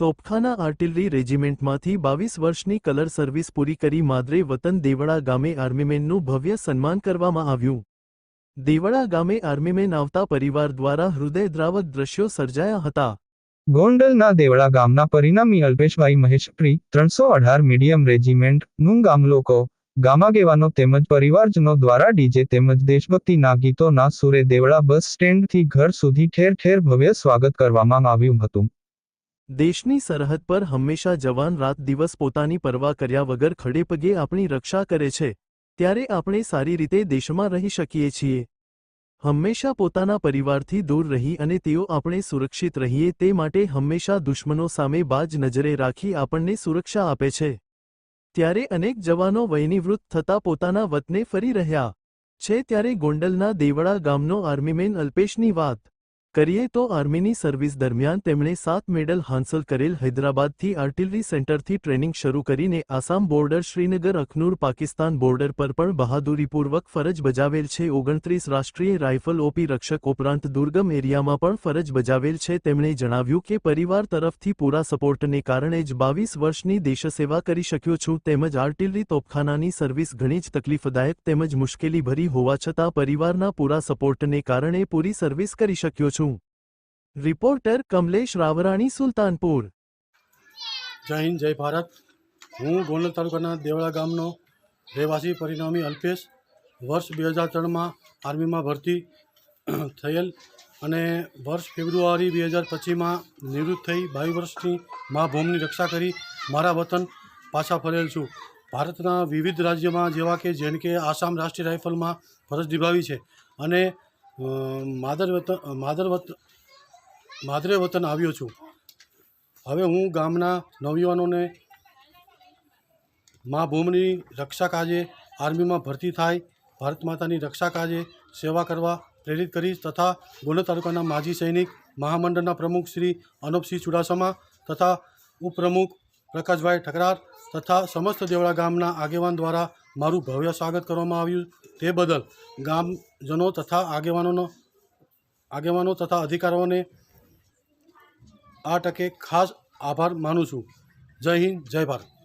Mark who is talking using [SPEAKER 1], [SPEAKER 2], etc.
[SPEAKER 1] તોપખાના artillery રેજિમેન્ટમાંથી બાવીસ વર્ષની colour service પૂરી કરી માદરે વતન દેવળા ગામે આર્મીમેનનું ભવ્ય સન્માન કરવામાં આવ્યું. દેવળા ગામે આર્મીમેન આવતા પરિવાર દ્વારા હૃદયદ્રાવક દ્રશ્યો સર્જાયા હતા.
[SPEAKER 2] ગોંડલના દેવળા ગામના પરિણામી અલ્પેશભાઈ મહેશપ્રી ત્રણસો અઢાર મીડિયમ રેજિમેન્ટનું ગામ લોકો, ગામાગેવાનો તેમજ પરિવારજનો દ્વારા ડીજે તેમજ દેશભક્તિના ગીતોના સુરે દેવળા બસ સ્ટેન્ડથી ઘર સુધી ઠેર ઠેર ભવ્ય સ્વાગત કરવામાં આવ્યું હતું.
[SPEAKER 1] દેશની સરહદ પર હંમેશા જવાન રાત દિવસ પોતાની પરવા કર્યા વગર ખડેપગે આપણી રક્ષા કરે છે, ત્યારે આપણે સારી રીતે દેશમાં રહી શકીએ છીએ. હંમેશા પોતાના પરિવારથી દૂર રહી અને તેઓ આપણે સુરક્ષિત રહીએ તે માટે હંમેશા દુશ્મનો સામે બાજ નજરે રાખી આપણને સુરક્ષા આપે છે. ત્યારે અનેક જવાનો વયનિવૃત્ત થતા પોતાના વતને ફરી રહ્યા છે, ત્યારે ગોંડલના દેવળા ગામનો આર્મીમેન અલ્પેશની વાત. કરીએ તો આર્મીની સર્વિસ દરમિયાન તેમણે સાત મેડલ હાંસલ કરેલ હૈદરાબાદથી આર્ટિલરી સેન્ટરથી ટ્રેનિંગ શરૂ કરીને આસામ બોર્ડર શ્રીનગર, અખનૂર, પાકિસ્તાન બોર્ડર પર પણ બહાદુરીપૂર્વક ફરજ બજાવેલ છે. ઓગણત્રીસ રાષ્ટ્રીય રાઇફલ ઓપી રક્ષક ઉપરાંત દુર્ગમ એરિયામાં પણ ફરજ બજાવેલ છે. તેમણે જણાવ્યું કે પરિવાર તરફથી પૂરા સપોર્ટને કારણે જ બાવીસ વર્ષની દેશસેવા કરી શક્યો છું. તેમજ આર્ટિલરી તોપખાનાની સર્વિસ ઘણી જ તકલીફદાયક તેમજ મુશ્કેલીભરી હોવા છતાં પરિવારના પૂરા સપોર્ટને કારણે પૂરી સર્વિસ કરી શક્યો છું. રિપોર્ટર કમલેશ રાવરાણી, સુલતાનપુર.
[SPEAKER 3] જય હિન્દ, જય ભારત. હું ગોંડલ તાલુકાના દેવળા ગામનો રહેવાસી પરિણામી અલ્પેશ. વર્ષ બે હજાર ત્રણમાં આર્મીમાં ભરતી થયેલ અને વર્ષ ફેબ્રુઆરી બે હજાર પચીસમાં નિવૃત્ત થઈ બાવીસ વર્ષની મા ભૂમની રક્ષા કરી મારા વતન પાછા ફરેલ છું. ભારતના વિવિધ રાજ્યમાં જેવા કે જેમ કે આસામ રાષ્ટ્રીય રાઇફલમાં ફરજ નિભાવી છે અને માદર વતન માદર વતન માદરે વતન આવ્યો છું. હવે હું ગામના નવયુવાનોને મા ભૂમિની રક્ષા કાજે આર્મીમાં ભરતી થાય, ભારત માતાની રક્ષા કાજે સેવા કરવા પ્રેરિત કરીશ તથા ગોંડલ તાલુકાના માજી સૈનિક, મહામંડળના પ્રમુખ શ્રી અનુપસિંહ ચુડાસમા તથા ઉપપ્રમુખ પ્રકાશભાઈ ઠકરાર તથા સમસ્ત દેવળા ગામના આગેવાન દ્વારા મારું ભવ્ય સ્વાગત કરવામાં આવ્યું. તે બદલ ગામજનો તથા આગેવાનોનો, આગેવાનો તથા અધિકારીઓને આ તકે ખાસ આભાર માનું છું. જય હિન્દ જય ભારત.